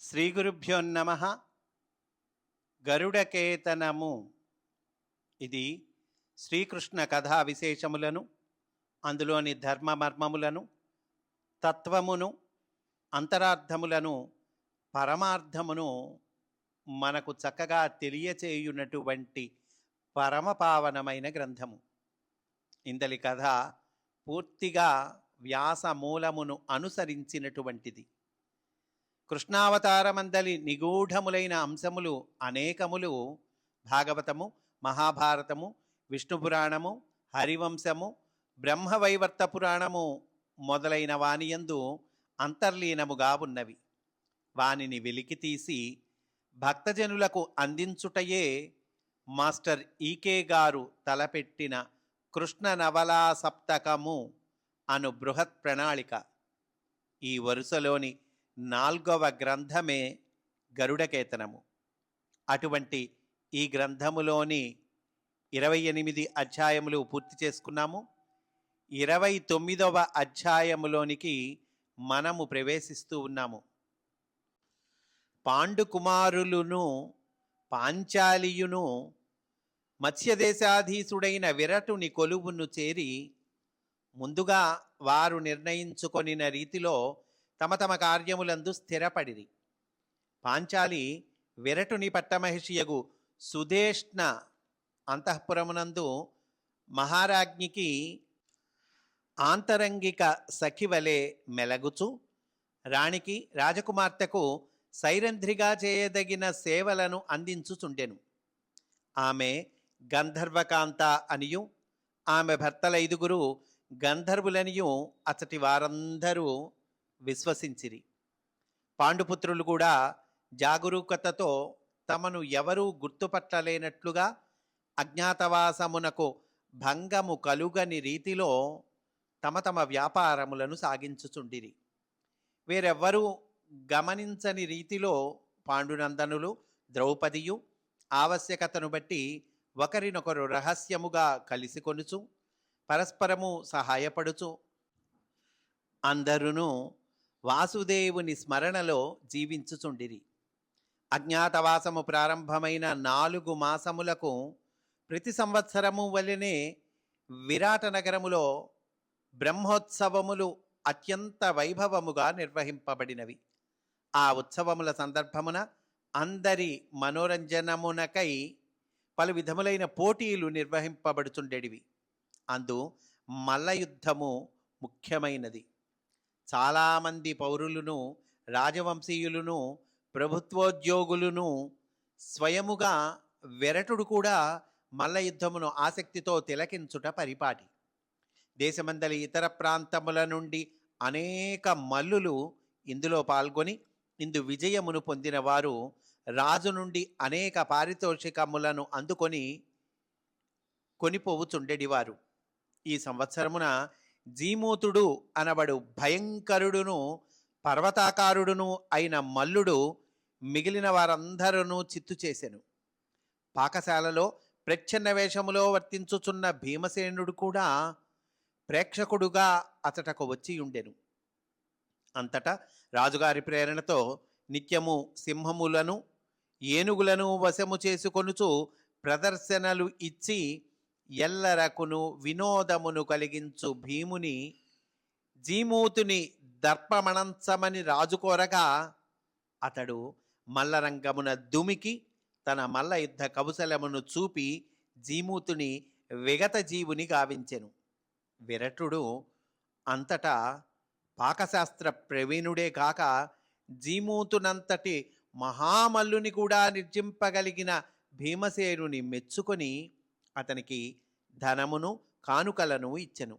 శ్రీ గురుభ్యో నమ. గరుడకేతనము. ఇది శ్రీకృష్ణ కథా విశేషములను అందులోని ధర్మమర్మములను తత్వమును అంతరార్థములను పరమార్థమును మనకు చక్కగా తెలియచేయునటువంటి పరమపావనమైన గ్రంథము. ఇందలి కథ పూర్తిగా వ్యాస మూలమును అనుసరించినటువంటిది. కృష్ణావతారమందలి నిగూఢములైన అంశములు అనేకములు భాగవతము మహాభారతము విష్ణు పురాణము హరివంశము బ్రహ్మవైవర్త పురాణము మొదలైన వానియందు అంతర్లీనముగా ఉన్నవి. వానిని వెలికితీసి భక్తజనులకు అందించుటయే మాస్టర్ ఈకే గారు తలపెట్టిన కృష్ణ నవలా సప్తకము అను బృహత్ ప్రణాళిక. ఈ వరుసలోని నాల్గవ గ్రంథమే గరుడకేతనము. అటువంటి ఈ గ్రంథములోని ఇరవై ఎనిమిది అధ్యాయములు పూర్తి చేసుకున్నాము. ఇరవై తొమ్మిదవ అధ్యాయములోనికి మనము ప్రవేశిస్తూ ఉన్నాము. పాండుకుమారులును పాంచాలియును మత్స్యదేశాధీశుడైన విరటుని కొలువును చేరి ముందుగా వారు నిర్ణయించుకొనిన రీతిలో తమ తమ కార్యములందు స్థిరపడిరి. పాంచాలి విరటుని పట్టమహిషియగు సుధేష్ణ అంతఃపురమునందు మహారాజ్ఞికి ఆంతరంగిక సఖివలే మెలగుచు రాణికి రాజకుమార్తెకు సైరంధ్రిగా చేయదగిన సేవలను అందించుచుండెను. ఆమె గంధర్వకాంత అనియు ఆమె భర్తల ఐదుగురు గంధర్వులనియు అతటి వారందరూ విశ్వసించిరి. పాండుపుత్రులు కూడా జాగరూకతతో తమను ఎవరూ గుర్తుపట్టలేనట్లుగా అజ్ఞాతవాసమునకు భంగము కలుగని రీతిలో తమ తమ వ్యాపారములను సాగించుచుండిరి. వేరెవ్వరూ గమనించని రీతిలో పాండునందనులు ద్రౌపదియు ఆవశ్యకతను బట్టి ఒకరినొకరు రహస్యముగా కలిసికొనుచు పరస్పరము సహాయపడుచు అందరును వాసుదేవుని స్మరణలో జీవించుచుండిరి. అజ్ఞాతవాసము ప్రారంభమైన నాలుగు మాసములకు ప్రతి సంవత్సరము వలనే విరాట నగరములో బ్రహ్మోత్సవములు అత్యంత వైభవముగా నిర్వహింపబడినవి. ఆ ఉత్సవముల సందర్భమున అందరి మనోరంజనమునకై పలు విధములైన పోటీలు నిర్వహింపబడుచుండేవి అందు మల్లయుద్ధము ముఖ్యమైనది. చాలామంది పౌరులను రాజవంశీయులను ప్రభుత్వోద్యోగులను స్వయముగా వెరటుడు కూడా మల్లయుద్ధమును ఆసక్తితో తిలకించుట పరిపాటి. దేశమందలి ఇతర ప్రాంతముల నుండి అనేక మల్లులు ఇందులో పాల్గొని ఇందు విజయమును పొందిన వారు రాజు నుండి అనేక పారితోషికములను అందుకొని కొనిపోవుచుండెడివారు. ఈ సంవత్సరమున జీమూతుడు అనబడు భయంకరుడును పర్వతాకారుడును అయిన మల్లుడు మిగిలిన వారందరూ చిత్తు చేసెను. పాకశాలలో ప్రచ్ఛన్న వేషములో వర్తించుచున్న భీమసేనుడు కూడా ప్రేక్షకుడుగా అతటకు వచ్చి ఉండెను. అంతటా రాజుగారి ప్రేరణతో నిత్యము సింహములను ఏనుగులను వశము చేసుకొనుచు ప్రదర్శనలు ఇచ్చి ఎల్లరకును వినోదమును కలిగించు భీముని జీమూతుని దర్పమణంచమని రాజు కోరగా అతడు మల్లరంగమున దుమికి తన మల్ల యుద్ధ కౌశలమును చూపి జీమూతుని విగత జీవుని గావించెను. విరటుడు అంతటా పాకశాస్త్ర ప్రవీణుడే కాక జీమూతునంతటి మహామల్లుని కూడా నిర్జింపగలిగిన భీమసేనుని మెచ్చుకొని అతనికి ధనమును కానుకలను ఇచ్చెను.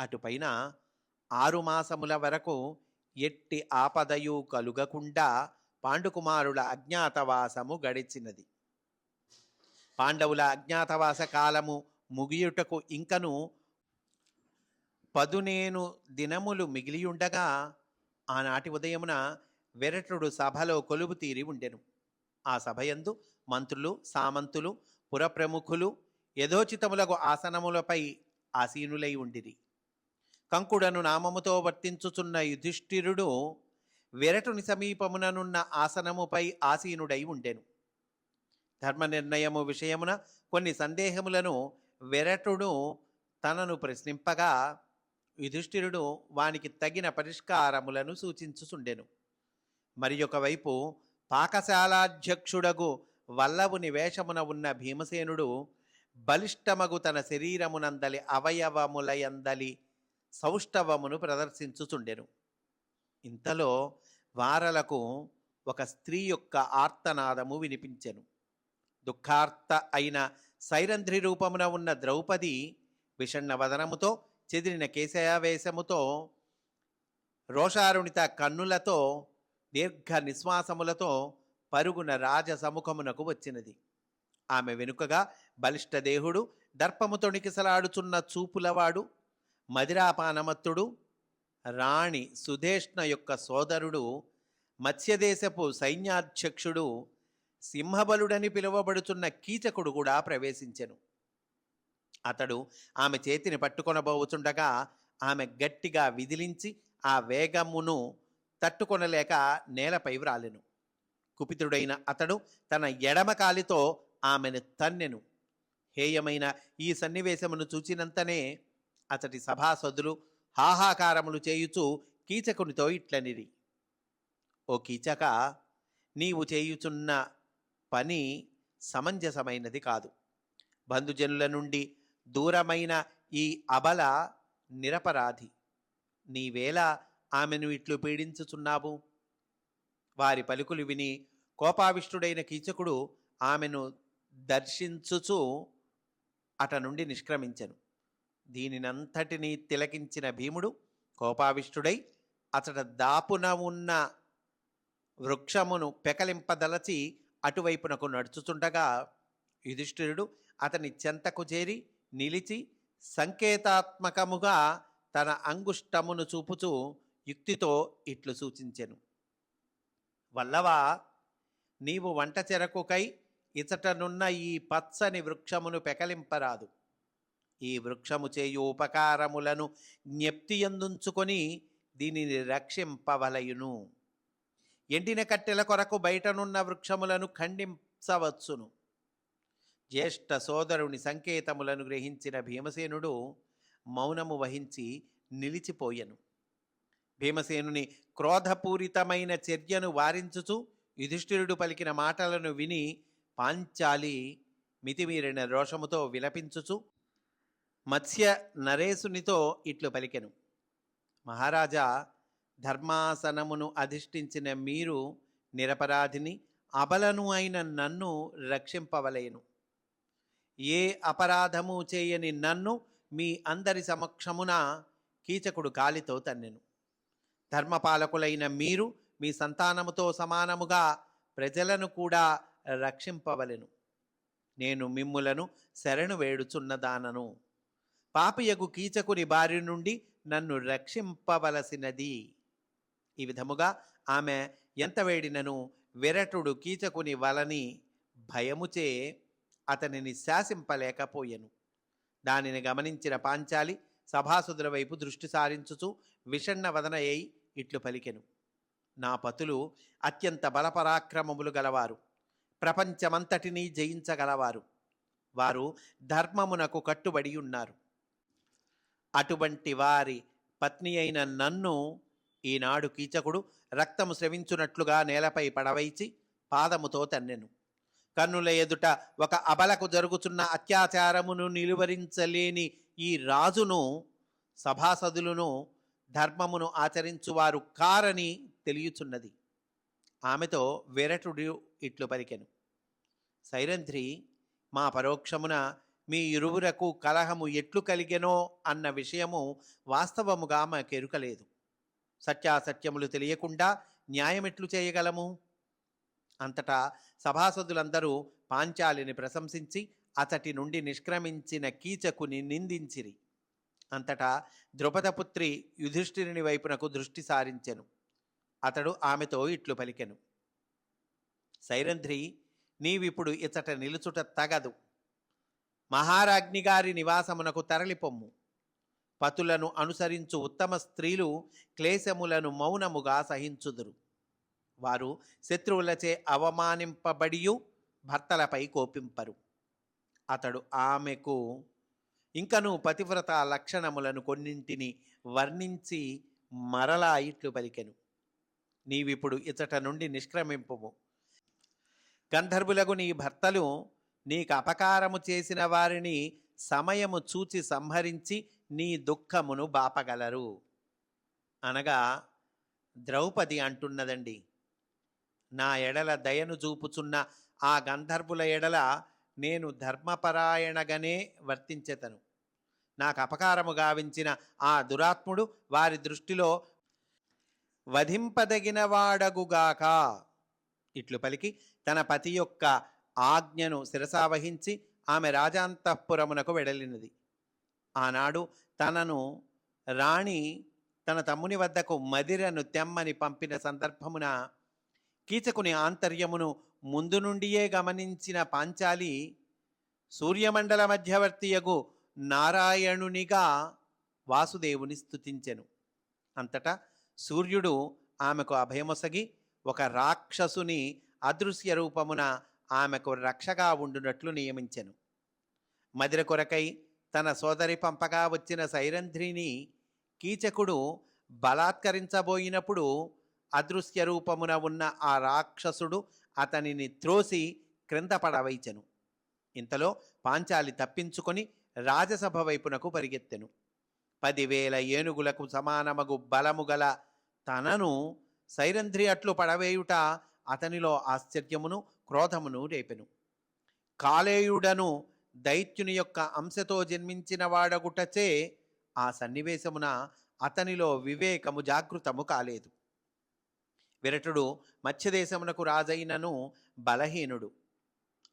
అటుపైన ఆరు మాసముల వరకు ఎట్టి ఆపదయు కలుగకుండా పాండుకుమారుల అజ్ఞాతవాసము గడిచినది. పాండవుల అజ్ఞాతవాస కాలము ముగియుటకు ఇంకను పదునేను దినములు మిగిలియుండగా ఆనాటి ఉదయమున వెరటుడు సభలో కొలువు తీరి ఉండెను. ఆ సభయందు మంత్రులు సామంతులు పురప్రముఖులు యథోచితములకు ఆసనములపై ఆసీనులై ఉండిరి. కంకుడను నామముతో వర్తించుచున్న యుధిష్ఠిరుడు విరటుని సమీపముననున్న ఆసనముపై ఆసీనుడై ఉండెను. ధర్మ నిర్ణయము విషయమున కొన్ని సందేహములను విరటుడు తనను ప్రశ్నింపగా యుధిష్ఠిరుడు వానికి తగిన పరిష్కారములను సూచించుచుండెను. మరి ఒకవైపు పాకశాలాధ్యక్షుడగు వల్లవుని వేషమున ఉన్న భీమసేనుడు బలిష్టమగు తన శరీరమునందలి అవయవములయందలి సౌష్ఠవమును ప్రదర్శించుచుండెను. ఇంతలో వారలకు ఒక స్త్రీ యొక్క ఆర్తనాదము వినిపించెను. దుఃఖార్త అయిన సైరంధ్రి రూపమున ఉన్న ద్రౌపది విషణ్ణ వదనముతో చెదిరిన కేశయావేశముతో రోషారుణిత కన్నులతో దీర్ఘ నిశ్వాసములతో పరుగున రాజ సముఖమునకు వచ్చినది. ఆమె వెనుకగా బలిష్టదేహుడు దర్పము తొణికిసలాడుచున్న చూపులవాడు మదిరాపానమత్తుడు రాణి సుధేష్ణ యొక్క సోదరుడు మత్స్యదేశపు సైన్యాధ్యక్షుడు సింహబలుడని పిలువబడుచున్న కీచకుడు కూడా ప్రవేశించెను. అతడు ఆమె చేతిని పట్టుకొనబోవుచుండగా ఆమె గట్టిగా విదిలించి ఆ వేగమును తట్టుకొనలేక నేలపై వ్రాలెను. కుపితుడైన అతడు తన ఎడమ కాలితో ఆమెను తన్నెను. హేయమైన ఈ సన్నివేశమును చూచినంతనే అతడి సభాసదులు హాహాకారములు చేయుచు కీచకునితో ఇట్లనిరి. ఓ కీచక నీవు చేయుచున్న పని సమంజసమైనది కాదు. బంధుజనుల నుండి దూరమైన ఈ అబల నిరపరాధి. నీవేళ ఆమెను ఇట్లు పీడించుచున్నావు. వారి పలుకులు విని కోపావిష్టుడైన కీచకుడు ఆమెను దర్శించుచు అట నుండి నిష్క్రమించెను. దీనినంతటినీ తిలకించిన భీముడు కోపావిష్టుడై అతడ దాపున ఉన్న వృక్షమును పెకలింపదలచి అటువైపునకు నడుచుచుండగా యుధిష్ఠిరుడు అతని చెంతకు చేరి నిలిచి సంకేతాత్మకముగా తన అంగుష్టమును చూపుచూ యుక్తితో ఇట్లు సూచించెను. వల్లవా నీవు వంట చెరకుకై ఇచటనున్న ఈ పచ్చని వృక్షమును పెకలింపరాదు. ఈ వృక్షము చేయు ఉపకారములను జ్ఞప్తియందుంచుకొని దీనిని రక్షింపవలయును. ఎండిన కట్టెల కొరకు బయటనున్న వృక్షములను ఖండించవచ్చును. జ్యేష్ఠ సోదరుని సంకేతములను గ్రహించిన భీమసేనుడు మౌనము వహించి నిలిచిపోయెను. భీమసేనుని క్రోధపూరితమైన చర్యను వారించుచు యుధిష్ఠిరుడు పలికిన మాటలను విని పాంచాలి మితిమీరిన రోషముతో విలపించుచు మత్స్య నరేసునితో ఇట్లు పలికెను. మహారాజా ధర్మాసనమును అధిష్ఠించిన మీరు నిరపరాధిని అబలను అయిన నన్ను రక్షింపవలేను. ఏ అపరాధము చేయని నన్ను మీ అందరి సమక్షమున కీచకుడు కాలితో తన్నెను. ధర్మపాలకులైన మీరు మీ సంతానముతో సమానముగా ప్రజలను కూడా రక్షింపవలెను. నేను మిమ్ములను శరణు వేడుచున్నదానను పాపియగు కీచకుని బారి నుండి నన్ను రక్షింపవలసినది. ఈ విధముగా ఆమె ఎంత వేడినను విరటుడు కీచకుని వలని భయముచే అతనిని శాసింపలేకపోయెను. దానిని గమనించిన పాంచాలి సభాసుదుల వైపు దృష్టి సారించుచు విషణ్ణ వదనయ్యి ఇట్లు పలికెను. నా పతులు అత్యంత బలపరాక్రమములు గలవారు. ప్రపంచమంతటినీ జయించగలవారు. వారు ధర్మమునకు కట్టుబడి ఉన్నారు. అటువంటి వారి పత్ని అయిన నన్ను ఈనాడు కీచకుడు రక్తము స్రవించునట్లుగా నేలపై పడవైచి పాదముతో తన్నెను. కన్నుల ఎదుట ఒక అబలకు జరుగుతున్న అత్యాచారమును నిలువరించలేని ఈ రాజును సభాసదులను ధర్మమును ఆచరించువారు కారని తెలియచున్నది. ఆమెతో వేరటుడు ఇట్లు పలికెను. సైరంధ్రి మా పరోక్షమున మీ ఇరువురకు కలహము ఎట్లు కలిగెనో అన్న విషయము వాస్తవముగా మాకెరుకలేదు సత్యాసత్యములు తెలియకుండా న్యాయమెట్లు చేయగలము? అంతటా సభాసదులందరూ పాంచాలిని ప్రశంసించి అతటి నుండి నిష్క్రమించిన కీచకుని నిందించిరి. అంతటా ద్రుపదపుత్రి యుధిష్ఠిరుని వైపునకు దృష్టి సారించెను. అతడు ఆమెతో ఇట్లు పలికెను. సైరంధ్రి నీవిప్పుడు ఇతట నిలుచుట తగదు. మహారాజ్ఞి గారి నివాసమునకు తరలిపొమ్ము. పతులను అనుసరించు ఉత్తమ స్త్రీలు క్లేశములను మౌనముగా సహించుదురు. వారు శత్రువులచే అవమానింపబడియు భర్తలపై కోపింపరు. అతడు ఆమెకు ఇంకను పతివ్రత లక్షణములను కొన్నింటిని వర్ణించి మరలా ఇట్లు పలికెను. నీవిప్పుడు ఇతట నుండి నిష్క్రమింపుము. గంధర్వులకు నీ భర్తలు నీకు అపకారము చేసిన వారిని సమయము చూచి సంహరించి నీ దుఃఖమును బాపగలరు. అనగా ద్రౌపది అంటున్నదండి నా ఎడల దయను చూపుచున్న ఆ గంధర్వుల ఎడల నేను ధర్మపరాయణగానే వర్తించెతను. నాకు అపకారము గావించిన ఆ దురాత్ముడు వారి దృష్టిలో వధింపదగినవాడగుగాక. ఇట్లు పలికి తన పతి యొక్క ఆజ్ఞను శిరసావహించి ఆమె రాజాంతఃపురమునకు వెడలినది. ఆనాడు తనను రాణి తన తమ్ముని వద్దకు మదిరను తెమ్మని పంపిన సందర్భమున కీచకుని ఆంతర్యమును ముందు నుండియే గమనించిన పాంచాలి సూర్యమండల మధ్యవర్తియగు నారాయణునిగా వాసుదేవుని స్తుతించెను. అంతటా సూర్యుడు ఆమెకు అభయమొసగి ఒక రాక్షసుని అదృశ్య రూపమున ఆమెకు రక్షగా ఉండునట్లు నియమించెను. మదిర కొరకై తన సోదరి పంపగా వచ్చిన సైరంధ్రిని కీచకుడు బలాత్కరించబోయినప్పుడు అదృశ్య రూపమున ఉన్న ఆ రాక్షసుడు అతనిని త్రోసి క్రింద పడవైచెను. ఇంతలో పాంచాలి తప్పించుకొని రాజసభ వైపునకు పరిగెత్తెను. పదివేల ఏనుగులకు సమానమగు బలము గల తనను సైరంధ్రి అట్లు పడవేయుట అతనిలో ఆశ్చర్యమును క్రోధమును రేపెను. కాలేయుడను దైత్యుని యొక్క అంశతో జన్మించిన వాడగుటచే ఆ సన్నివేశమున అతనిలో వివేకము జాగృతము కాలేదు. విరటుడు మత్స్యదేశమునకు రాజైనను బలహీనుడు.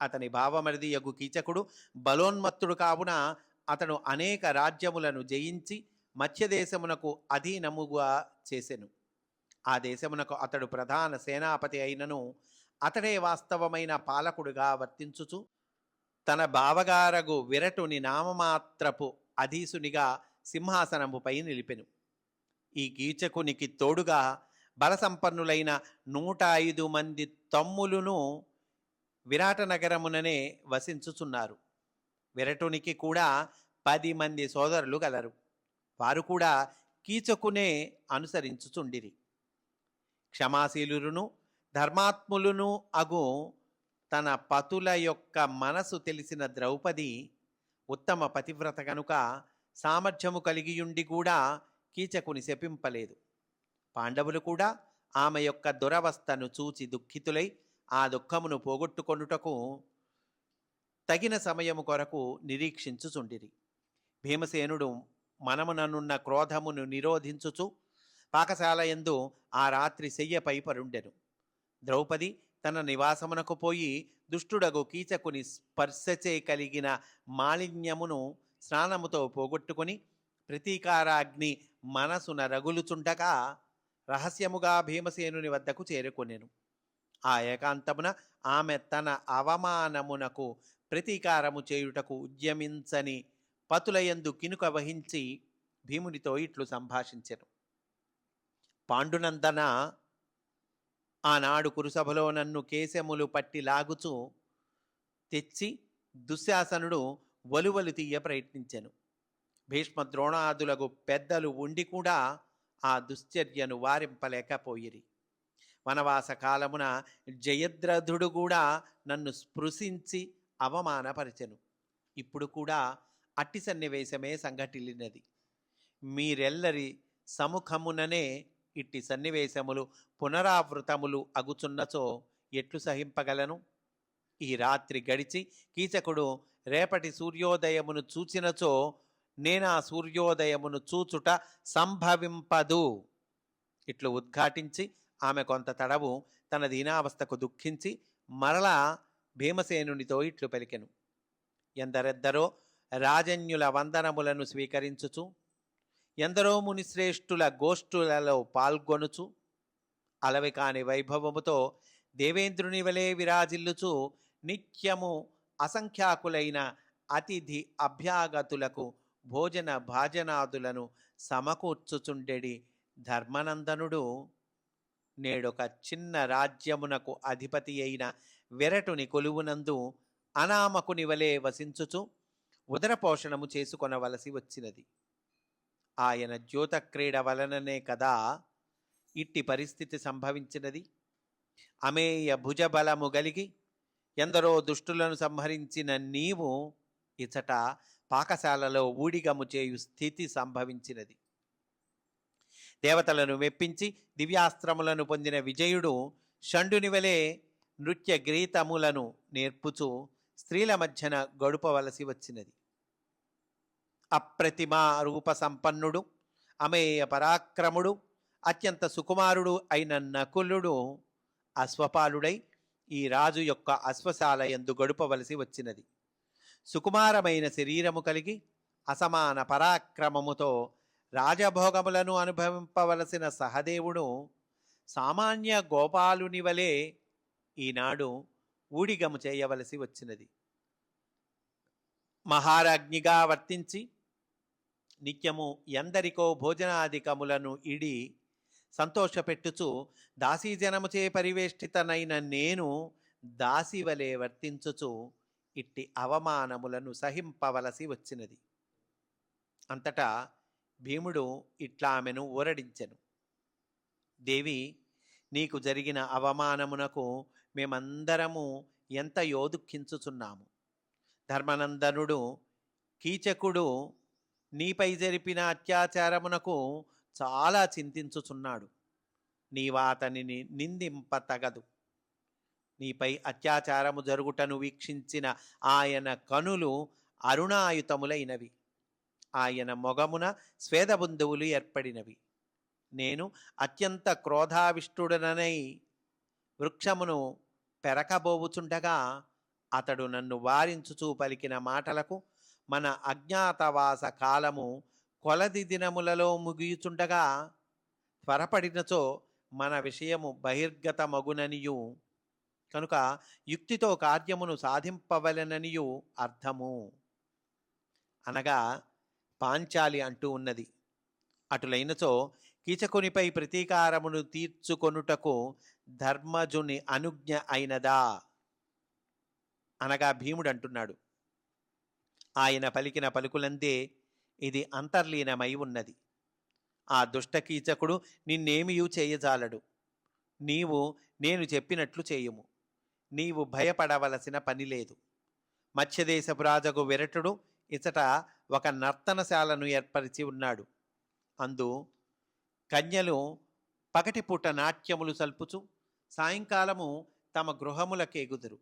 అతని భావమరిది యగు కీచకుడు బలోన్మత్తుడు కావున అతడు అనేక రాజ్యములను జయించి మత్స్యదేశమునకు అధీనముగా చేసెను. ఆ దేశమునకు అతడు ప్రధాన సేనాపతి అయినను అతడే వాస్తవమైన పాలకుడుగా వర్తించుచు తన బావగారగు విరటుని నామమాత్రపు అధీసునిగా సింహాసనముపై నిలిపెను. ఈ కీచకునికి తోడుగా బలసంపన్నులైన నూట ఐదు మంది తమ్ములును విరాట నగరముననే వసించుచున్నారు. విరటునికి కూడా పది మంది సోదరులు గలరు. వారు కూడా కీచకునే అనుసరించుచుండిరి. క్షమాశీలురును ధర్మాత్ములును అగు తన పతుల యొక్క మనసు తెలిసిన ద్రౌపది ఉత్తమ పతివ్రత కనుక సామర్థ్యము కలిగియుండి కూడా కీచకుని శపింపలేదు. పాండవులు కూడా ఆమె యొక్క దురవస్థను చూచి దుఃఖితులై ఆ దుఃఖమును పోగొట్టుకొనుటకు తగిన సమయము కొరకు నిరీక్షించుచుండిరి. భీమసేనుడు మనముననున్న క్రోధమును నిరోధించుచు పాకశాల యందు ఆ రాత్రి శయ్యపై పరుండెను ద్రౌపది తన నివాసమునకు పోయి దుష్టుడగు కీచకుని స్పర్శచే కలిగిన మాలిన్యమును స్నానముతో పోగొట్టుకొని ప్రతీకారాగ్ని మనసున రగులుచుండగా రహస్యముగా భీమసేనుని వద్దకు చేరుకొనెను. ఆ ఏకాంతమున ఆమె తన అవమానమునకు ప్రతీకారము చేయుటకు ఉద్యమించని పతులయందు కినుక వహించి భీమునితో ఇట్లు సంభాషించెను. పాండునందన ఆనాడు కురుసభలో నన్ను కేశములు పట్టి లాగుచు తెచ్చి దుశ్శాసనుడు వలువలు తీయ ప్రయత్నించెను. భీష్మ ద్రోణాదులకు పెద్దలు ఉండి కూడా ఆ దుశ్చర్యను వారింపలేకపోయిరి. వనవాస కాలమున జయద్రథుడు కూడా నన్ను స్పృశించి అవమానపరిచెను ఇప్పుడు కూడా అట్టి సన్నివేశమే సంఘటిల్లినది. మీరెల్లరి సముఖముననే ఇట్టి సన్నివేశములు పునరావృతములు అగుచున్నచో ఎట్లు సహింపగలను? ఈ రాత్రి గడిచి కీచకుడు రేపటి సూర్యోదయమును చూచినచో నేనా సూర్యోదయమును చూచుట సంభవింపదు. ఇట్లు ఉద్ఘాటించి ఆమె కొంత తడవు తన దీనావస్థకు దుఃఖించి మరలా భీమసేనునితో ఇట్లు పలికెను. ఎందరెద్దరో రాజన్యుల వందనములను స్వీకరించుచు ఎందరో మునిశ్రేష్ఠుల గోష్ఠులలో పాల్గొనుచు అలవి కాని వైభవముతో దేవేంద్రుని వలె విరాజిల్లుచు నిత్యము అసంఖ్యాకులైన అతిథి అభ్యాగతులకు భోజన భాజనాదులను సమకూర్చుచుండెడి ధర్మనందనుడు. నేడొక చిన్న రాజ్యమునకు అధిపతి అయిన వెరటుని కొలువునందు అనామకుని వలె వసించుచు ఉదరపోషణము చేసుకొనవలసి వచ్చినది. ఆయన జ్యోత క్రీడ వలననే కదా ఇట్టి పరిస్థితి సంభవించినది. అమేయ భుజబలము గలిగి ఎందరో దుష్టులను సంహరించిన నీవు ఇచట పాకశాలలో ఊడిగము చేయు స్థితి సంభవించినది. దేవతలను మెప్పించి దివ్యాస్త్రములను పొందిన విజయుడు షండుని వలె నృత్య గీతములను నేర్పుచూ స్త్రీల మధ్యన గడుపవలసి వచ్చినది. అప్రతిమ రూప సంపన్నుడు అమేయ పరాక్రముడు అత్యంత సుకుమారుడు అయిన నకులుడు అశ్వపాలుడై ఈ రాజు యొక్క అశ్వశాల ఎందు గడుపవలసి వచ్చినది. సుకుమారమైన శరీరము కలిగి అసమాన పరాక్రమముతో రాజభోగములను అనుభవింపవలసిన సహదేవుడు సామాన్య గోపాలుని వలె ఈనాడు ఊడిగము చేయవలసి వచ్చినది. మహారాజ్ఞిగా వర్తించి నిత్యము ఎందరికో భోజనాధికములను ఇడి సంతోషపెట్టుచు దాసీజనముచే పరివేష్టితనైన నేను దాసివలే వర్తించుచు ఇట్టి అవమానములను సహింపవలసి వచ్చినది. అంతటా భీముడు ఇట్లా ఆమెను ఊరడించెను. దేవి నీకు జరిగిన అవమానమునకు మేమందరము ఎంత యోదుఖించుచున్నాము ధర్మనందనుడు కీచకుడు నీపై జరిపిన అత్యాచారమునకు చాలా చింతించుచున్నాడు. నీవా అతనిని నిందింప తగదు నీపై అత్యాచారము జరుగుటను వీక్షించిన ఆయన కనులు అరుణాయుతములైనవి. ఆయన మొగమున స్వేదబంధువులు ఏర్పడినవి. నేను అత్యంత క్రోధావిష్టుడనై వృక్షమును పెరకబోవుచుండగా అతడు నన్ను వారించుచూ పలికిన మాటలకు మన అజ్ఞాతవాస కాలము కొలది దినములలో ముగియుచుండగా త్వరపడినచో మన విషయము బహిర్గతమగుననియు. కనుక యుక్తితో కార్యమును సాధింపవలెననియు అర్థము. అనగా పాంచాలి అంటూ ఉన్నది. అటులైనచో కీచకునిపై ప్రతీకారమును తీర్చుకొనుటకు ధర్మజుని అనుజ్ఞ అయినదా? అనగా భీముడు అంటున్నాడు ఆయన పలికిన పలుకులందే ఇది అంతర్లీనమై ఉన్నది. ఆ దుష్టకీచకుడు నిన్నేమియూ చేయజాలడు. నీవు నేను చెప్పినట్లు చేయుము. నీవు భయపడవలసిన పని లేదు. మత్స్యదేశపు రాజగు విరటుడు ఇచట ఒక నర్తనశాలను ఏర్పరిచి ఉన్నాడు. అందు కన్యలు పగటిపూట నాట్యములు సల్పుచు సాయంకాలము తమ గృహములకెగుదురు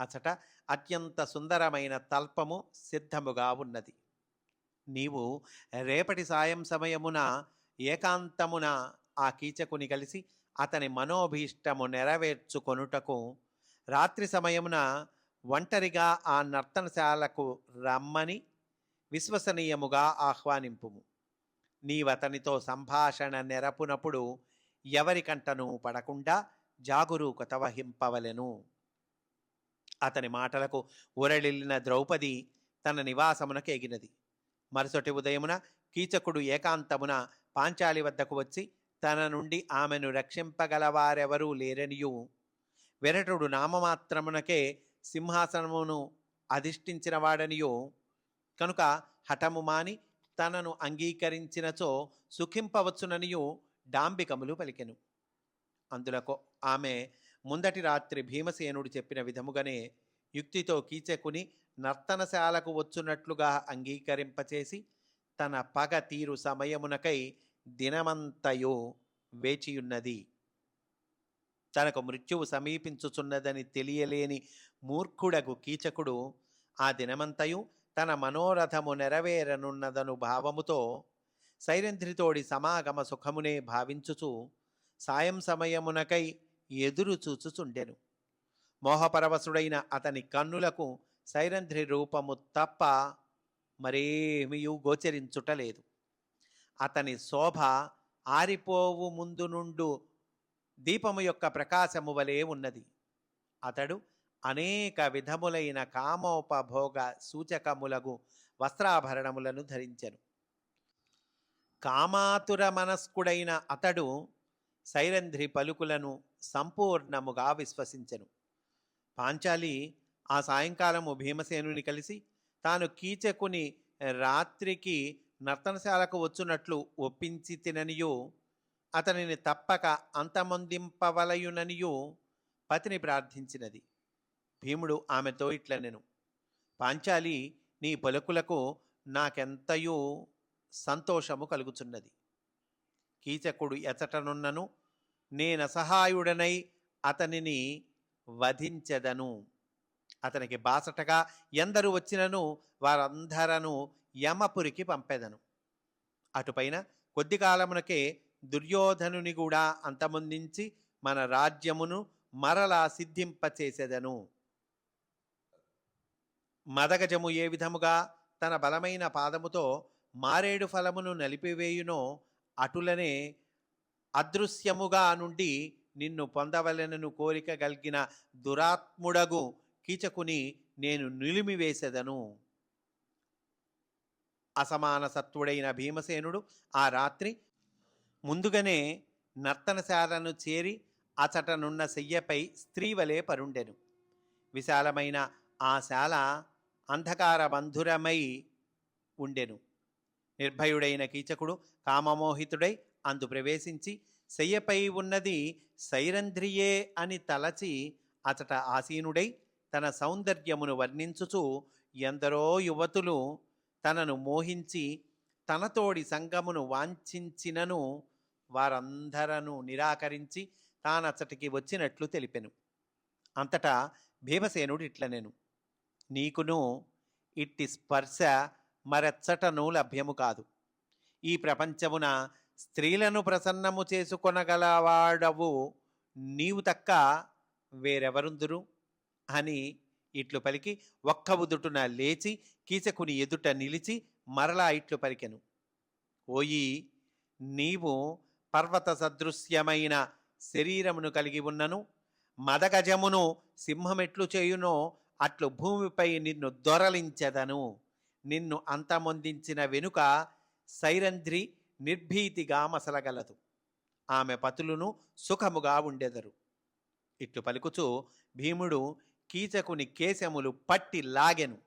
అచట అత్యంత సుందరమైన తల్పము సిద్ధముగా ఉన్నది. నీవు రేపటి సాయం సమయమున ఏకాంతమున ఆ కీచకుని కలిసి అతని మనోభీష్టము నెరవేర్చుకొనుటకు రాత్రి సమయమున ఒంటరిగా ఆ నర్తనశాలకు రమ్మని విశ్వసనీయముగా ఆహ్వానింపుము. నీవతనితో సంభాషణ నెరపునప్పుడు ఎవరికంటను పడకుండా జాగురూకత వహింపవలెను. అతని మాటలకు ఉరళిల్లిన ద్రౌపది తన నివాసమునకు ఎగినది. మరుసటి ఉదయమున కీచకుడు ఏకాంతమున పాంచాలి వద్దకు వచ్చి తన నుండి ఆమెను రక్షింపగలవారెవరూ లేరనియు. విరటుడు నామమాత్రమునకే సింహాసనమును అధిష్ఠించినవాడనియో. కనుక హఠము మాని తనను అంగీకరించినచో సుఖింపవచ్చుననియు డాంబికములు పలికెను. అందులకు ఆమె ముందటి రాత్రి భీమసేనుడు చెప్పిన విధముగానే యుక్తితో కీచకుని నర్తనశాలకు వచ్చున్నట్లుగా అంగీకరింపచేసి తన పగ తీరు సమయమునకై దినమంతయు వేచియున్నది. తనకు మృత్యువు సమీపించుచున్నదని తెలియలేని మూర్ఖుడగు కీచకుడు ఆ దినమంతయు తన మనోరథము నెరవేరనున్నదను భావముతో సైరంధ్రితోడి సమాగమ సుఖమునే భావించుచు సాయం సమయమునకై ఎదురు చూచుచుండెను. మోహపరవశుడైన అతని కన్నులకు సైరంధ్రి రూపము తప్ప మరేమియూ గోచరించుటలేదు. అతని శోభ ఆరిపోవు ముందు నుండు దీపము యొక్క ప్రకాశము వలె ఉన్నది. అతడు అనేక విధములైన కామోపభోగ సూచకములగు వస్త్రాభరణములను ధరించెను. కామాతుర మనస్కుడైన అతడు సైరంధ్రి పలుకులను సంపూర్ణముగా విశ్వసించెను. పాంచాలి ఆ సాయంకాలము భీమసేనుని కలిసి తాను కీచకుని రాత్రికి నర్తనశాలకు వచ్చునట్లు ఒప్పించి తిననియు అతనిని తప్పక అంతమొందింపవలయుననియు పతిని ప్రార్థించినది. భీముడు ఆమెతో ఇట్ల నేను పాంచాలి నీ పలుకులకు నాకెంతయూ సంతోషము కలుగుచున్నది. కీచకుడు ఎచటనున్నను నేనసహాయుడనై అతనిని వధించెదను. అతనికి బాసటగా ఎందరు వచ్చినను వారందరను యమపురికి పంపెదను. అటుపైన కొద్ది కాలమునకే దుర్యోధనుని కూడా అంతమొందించి మన రాజ్యమును మరలా సిద్ధింపచేసెదను. మదగజము ఏ విధముగా తన బలమైన పాదముతో మారేడు ఫలమును నలిపివేయునో అటులనే అదృశ్యముగా నుండి నిన్ను పొందవలెనను కోరిక కలిగిన దురాత్ముడగు కీచకుని నేను నిలిమివేసెదను. అసమాన సత్వుడైన భీమసేనుడు ఆ రాత్రి ముందుగానే నర్తనశాలను చేరి అచటనున్న శయ్యపై స్త్రీవలే పరుండెను. విశాలమైన ఆ శాల అంధకార బంధురమై ఉండెను. నిర్భయుడైన కీచకుడు కామమోహితుడై అందు ప్రవేశించి శయ్యపై ఉన్నది సైరంధ్రియే అని తలచి అచట ఆసీనుడై తన సౌందర్యమును వర్ణించుచు ఎందరో యువతులు తనను మోహించి తనతోడి సంగమును వాంఛించినను వారందరను నిరాకరించి తానచ్చటికి వచ్చినట్లు తెలిపెను. అంతటా భీమసేనుడు ఇట్లనెను నీకును ఇట్టి స్పర్శ మరెచ్చటను లభ్యము కాదు. ఈ ప్రపంచమున స్త్రీలను ప్రసన్నము చేసుకొనగలవాడవు. నీవు తక్క వేరెవరుందురు? అని ఇట్లు పలికి ఒక్క ఉదుటున లేచి కీచకుని ఎదుట నిలిచి మరలా ఇట్లు పలికెను. ఓయి నీవు పర్వత సదృశ్యమైన శరీరమును కలిగి ఉన్నను. మదగజమును సింహమెట్లు చేయునో అట్లు భూమిపై నిన్ను దొరలించెదను. నిన్ను అంతమొందించిన వెనుక సైరంధ్రి నిర్భీతిగా మసలగలదు. ఆమె పతులును సుఖముగా ఉండెదరు. ఇట్లు పలుకుచు భీముడు కీచకుని కేశములు పట్టి లాగెను.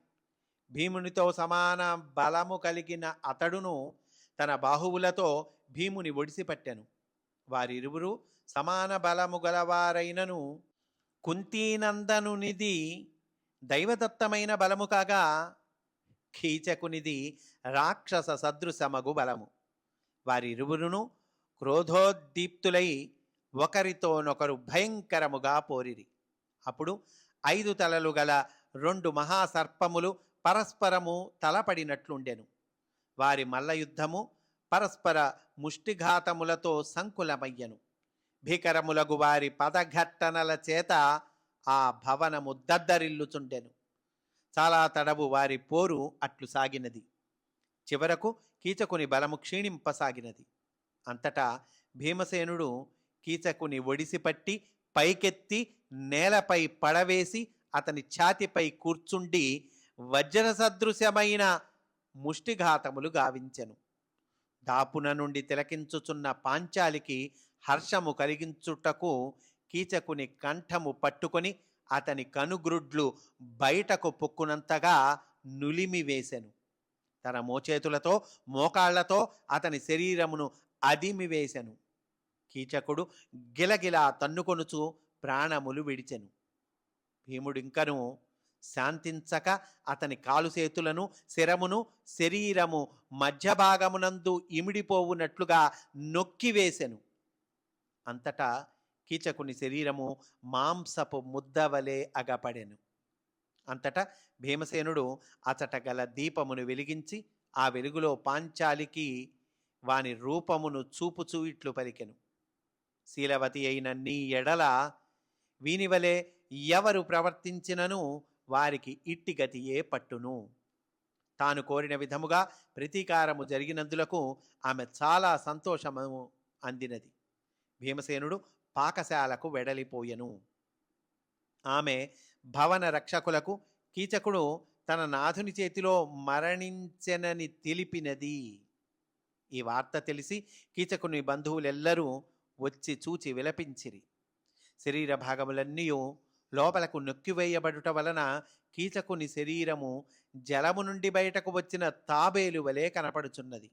భీమునితో సమాన బలము కలిగిన అతడును తన బాహువులతో భీముని ఒడిసిపట్టెను. వారిరువురు సమాన బలము గలవారైనను. కుంతీనందనునిది దైవదత్తమైన బలము కాగా కీచకునిది రాక్షస సదృశమగు బలము. వారిరువురును క్రోధోద్దీప్తులై ఒకరితోనొకరు భయంకరముగా పోరిరి. అప్పుడు ఐదు తలలు గల రెండు మహాసర్పములు పరస్పరము తలపడినట్లుండెను. వారి మల్లయుద్ధము పరస్పర ముష్టిఘాతములతో సంకులమయ్యను. భీకరములగు వారి పదఘట్టనల చేత ఆ భవనము దద్దరిల్లుచుండెను. చాలా తడవు వారి పోరు అట్లు సాగినది. చివరకు కీచకుని బలము క్షీణింపసాగినది. అంతటా భీమసేనుడు కీచకుని ఒడిసిపట్టి పైకెత్తి నేలపై పడవేసి అతని ఛాతిపై కూర్చుండి వజ్ర సదృశ్యమైన ముష్టిఘాతములు గావించెను. దాపున నుండి తిలకించుచున్న పాంచాలికి హర్షము కలిగించుటకు కీచకుని కంఠము పట్టుకొని అతని కనుగ్రుడ్లు బయటకు పొక్కునంతగా నులిమి వేసెను. తన మోచేతులతో మోకాళ్ళతో అతని శరీరమును అదిమి వేసెను. కీచకుడు గిలగిలా తన్నుకొనుచు ప్రాణములు విడిచెను. భీముడింకను శాంతించక అతని కాలు చేతులను శిరమును శరీరము మధ్య భాగమునందు ఇమిడిపోవునట్లుగా నొక్కివేశెను అంతటా కీచకుని శరీరము మాంసపు ముద్దవలే అగపడెను. అంతటా భీమసేనుడు అచట గల దీపమును వెలిగించి ఆ వెలుగులో పాంచాలికి వాని రూపమును చూపుచూ ఇట్లు పలికెను. శీలవతి అయిన నీ ఎడల వీనివలే ఎవరు ప్రవర్తించినను వారికి ఇట్టి గతియే పట్టును. తాను కోరిన విధముగా ప్రతీకారము జరిగినందులకు ఆమె చాలా సంతోషము అందినది. భీమసేనుడు పాకశాలకు వెడలిపోయెను. ఆమె భవన రక్షకులకు కీచకుడు తన నాథుని చేతిలో మరణించెనని తెలిపినది. ఈ వార్త తెలిసి కీచకుని బంధువులెల్లరూ వచ్చి చూచి విలపించిరి. శరీర భాగములన్నీ లోపలకు నొక్కివేయబడుట వలన కీచకుని శరీరము జలము నుండి బయటకు వచ్చిన తాబేలు వలె కనపడుచున్నది.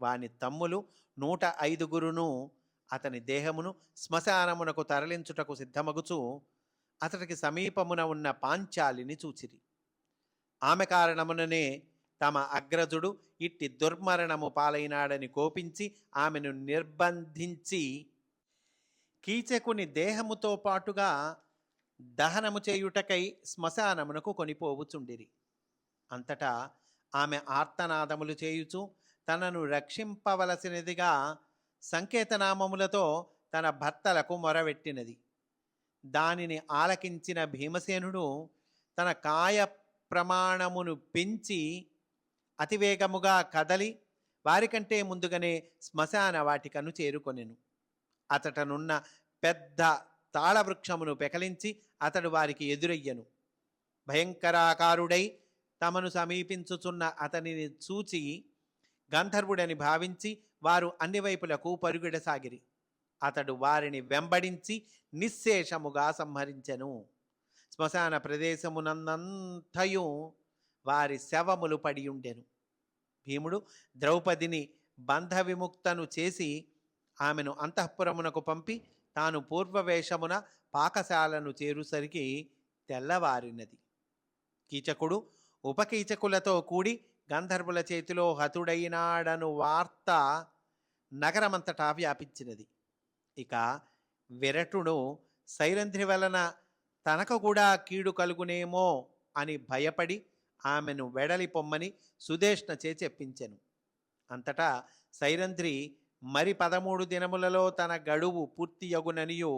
వాని తమ్ములు నూట ఐదుగురును అతని దేహమును శ్మశానమునకు తరలించుటకు సిద్ధమగుచు అతడికి సమీపమున ఉన్న పాంచాలిని చూచిరి. ఆమె కారణముననే తమ అగ్రజుడు ఇట్టి దుర్మరణము పాలైనాడని కోపించి ఆమెను నిర్బంధించి కీచకుని దేహముతో పాటుగా దహనము చేయుటకై శ్మశానమునకు కొనిపోవుచుండిరి. అంతటా ఆమె ఆర్తనాదములు చేయుచు తనను రక్షింపవలసినదిగా సంకేతనామములతో తన భర్తలకు మొరవెట్టినది దానిని ఆలకించిన భీమసేనుడు తన కాయ ప్రమాణమును పెంచి అతివేగముగా కదలి వారికంటే ముందుగానే శ్మశాన వాటికను చేరుకొనెను. అతటనున్న పెద్ద తాళవృక్షమును పెకలించి అతడు వారికి ఎదురయ్యను. భయంకరాకారుడై తమను సమీపించుచున్న అతనిని చూచి గంధర్వుడని భావించి వారు అన్ని వైపులకు పరుగెడసాగిరి. అతడు వారిని వెంబడించి నిశ్శేషముగా సంహరించెను. శ్మశాన ప్రదేశమునందంతయు వారి శవములు పడి ఉండెను భీముడు ద్రౌపదిని బంధ విముక్తను చేసి ఆమెను అంతఃపురమునకు పంపి తాను పూర్వవేషమున పాకశాలను చేరుసరికి తెల్లవారినది. కీచకుడు ఉపకీచకులతో కూడి గంధర్వుల చేతిలో హతుడైనాడను వార్త నగరమంతటా వ్యాపించినది. ఇక విరటుడు సైరంధ్రి వలన తనకు కూడా కీడు కలుగునేమో అని భయపడి ఆమెను వెడలి పొమ్మని సుదేష్ణచే చెప్పించెను. అంతటా సైరంధ్రి మరి పదమూడు దినములలో తన గడువు పూర్తి యగుననియు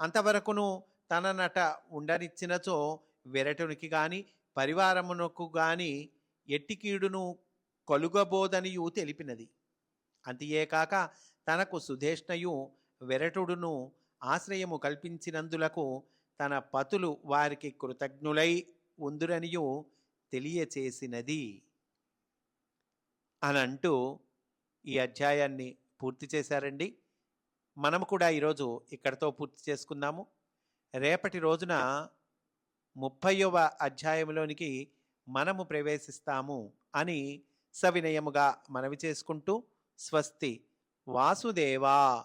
అంతవరకును తన నట ఉండనిచ్చినచో విరటునికి గాని పరివారమునకు గాని ఎట్టికీడును కలుగబోదనియు తెలిపినది. అంతియేకాక తనకు సుధేష్ణయు వెరటుడును ఆశ్రయము కల్పించినందులకు తన పతులు వారికి కృతజ్ఞులై ఉందురనియు తెలియచేసినది. అని అంటూ ఈ అధ్యాయాన్ని పూర్తి చేశారండి. మనం కూడా ఈరోజు ఇక్కడతో పూర్తి చేసుకుందాము. రేపటి రోజున ముప్పైవ అధ్యాయంలోనికి మనము ప్రవేశిస్తాము అని సవినయముగా మనవి చేసుకుంటూ స్వస్తి. వాసుదేవా!